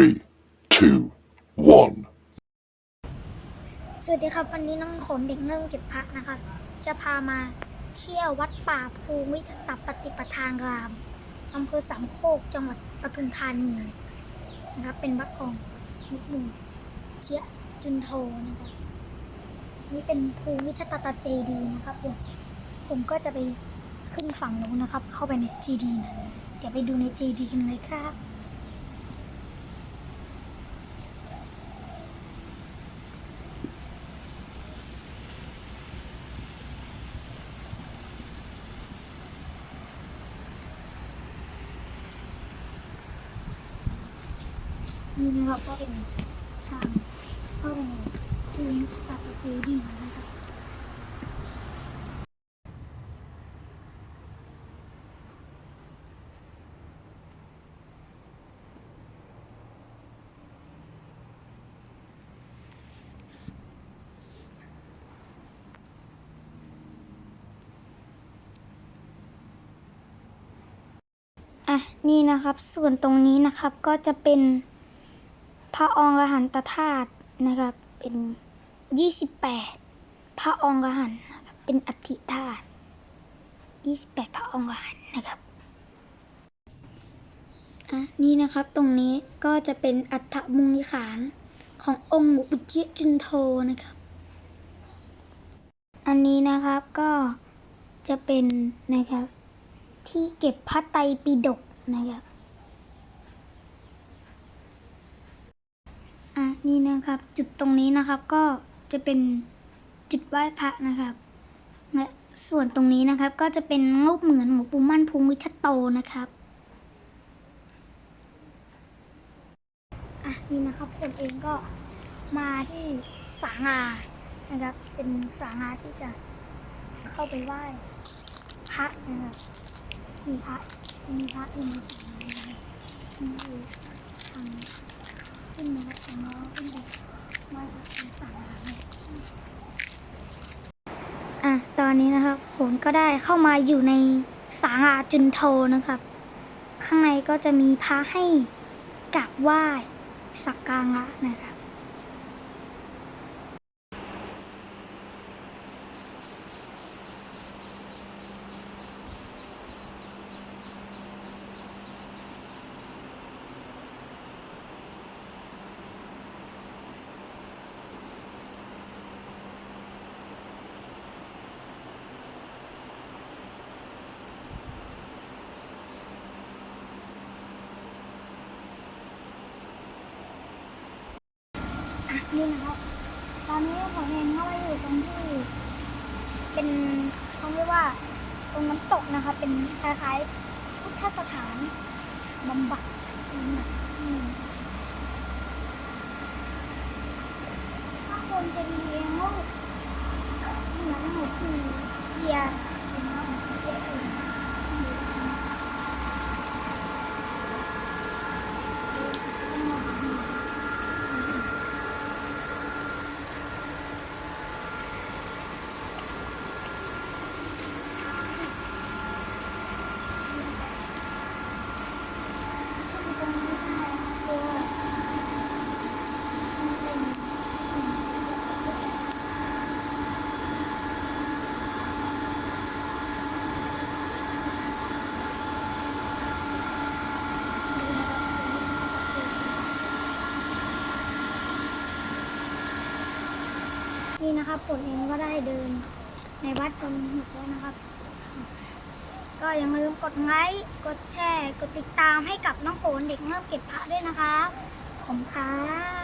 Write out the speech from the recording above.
Three, two, one. สวัสดีครับ วันนี้น้องขนเด็กเงิ่อมเก็บพระนะครับ จะพามาเที่ยววัดป่าภูมิตปฏิปทานรามอำเภอสามโคกจังหวัดปทุมธานีนะครับ เป็นวัดของมุกมือเจียจุนโทนะครับนี่เป็นภูมิทตตาเจดีนะครับเดี๋ยวผมก็จะไปขึ้นฝั่งนู้นนะครับ เข้าไปในเจดีนะเดี๋ยวไปดูในเจดีกันเลยครับ นี่นะครับก็เป็นทางเข้าไปในภูมิสถาปัตยเจดีนะครับอะนี่นะครับ ส่วนตรงนี้นะครับก็จะเป็น พระองค์อหันตธาตุนะครับเป็นยี่สิบแปดพระองค์อหันนะครับเป็นอธิธาตุยี่สิบแปดพระองค์อหันนะครับอะนี่นะครับตรงนี้ก็จะเป็นอัฐมุนิขานขององค์อุเจจุนโทนะครับ อันนี้นะครับก็จะเป็นนะครับที่เก็บพระไตรปิฎกนะครับ อะนี่นะครับ จุดตรงนี้นะครับก็จะเป็นจุดไหว้พระนะครับและส่วนตรงนี้นะครับก็จะเป็นรูปเหมือนหลวงปู่มั่นภูมิวิชโตนะครับอะนี่นะครับผมเองก็มาที่สางานะครับ เป็นสางาที่จะเข้าไปไหว้พระนะครับมีพระมีพระอยู่ในสางานะครับนี่ทาง ขึ้นนะครับสางาขึ้นไปไหว้พระในสายอะตอนนี้นะครับผมก็ได้เข้ามาอยู่ในสางาจุนโทนะครับ ข้างในก็จะมีพระให้กราบไหว้สักการะนะคะ นี่นะครับ ตอนนี้ผมเองก็มาอยู่ตรงที่ เป็นเขาเรียกว่า ตรงน้ำตกนะครับ เป็นคล้ายๆพุทธสถานบำบัดนะข้างบนจะมีรูปเหมือนหมูคือเกียร์เป็นหมูเกียร์อื่นตรงนี้คือมันเป็น นี่นะครับผมเองก็ได้เดินในวัดจนหมดแล้วนะครับ ก็อย่าลืมกดไลค์กดแชร์ กดติดตามให้กับน้องโขนเด็กเงิบเก็บพระด้วยนะครับขอบคุณครับ